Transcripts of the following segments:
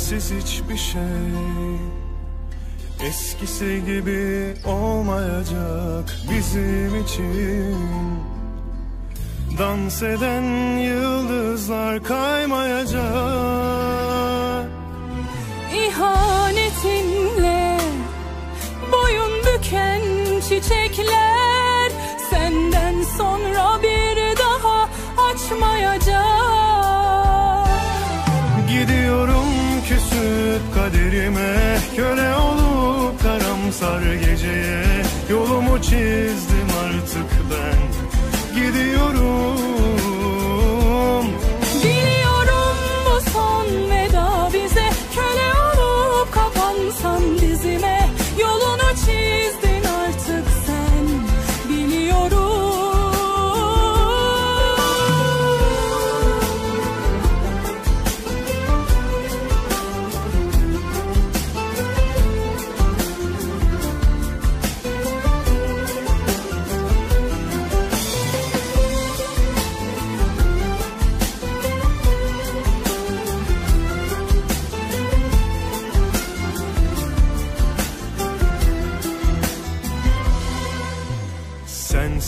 Sensiz hiçbir şey Eskisi gibi olmayacak bizim için. Dans eden yıldızlar kaymayacak. İhanetinle boyun büken çiçekler çizdim artık ben. Gidiyorum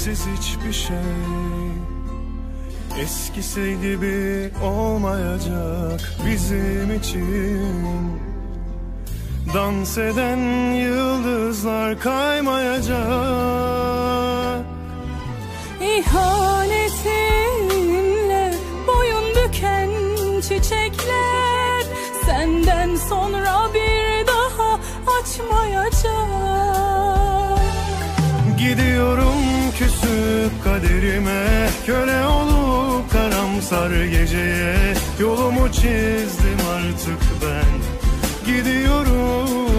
Sensiz hiçbir şey Eskisi gibi olmayacak bizim için Dans eden yıldızlar kaymayacak İhanetinle boyun büken çiçekler senden sonra bir daha açmayacak. Gidiyorum küsüp kaderime Köle olup karamsar geceye. Yolumu çizdim artık ben. Gidiyorum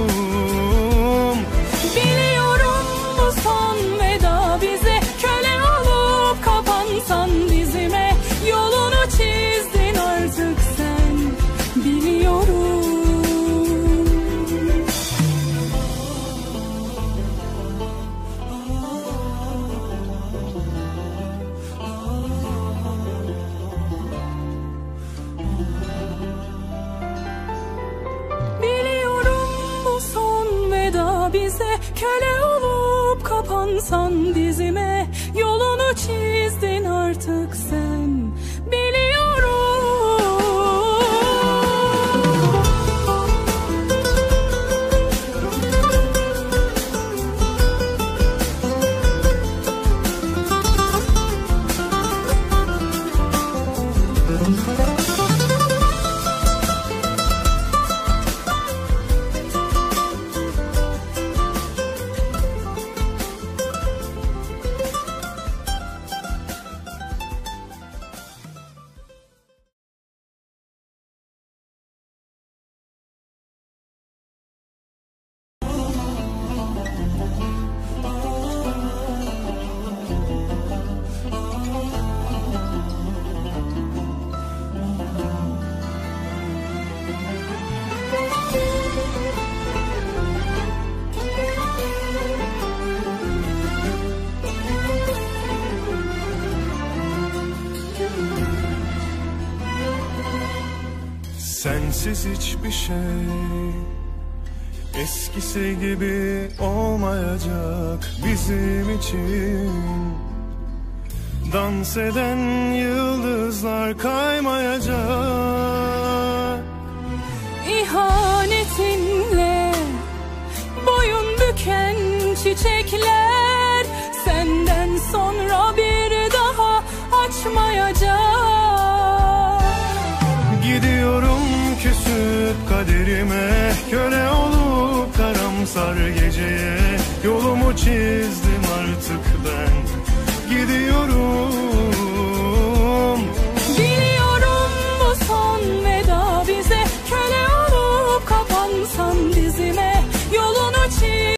bize köle olup kapansan dizime yolunu çizdin artık sen Sensiz hiçbir şey Eskisi gibi olmayacak bizim için. Dans eden yıldızlar kaymayacak. İhanetinle boyun büken çiçekler kaderime Köle olup karamsar geceye Yolumu çizdim artık ben. Gidiyorum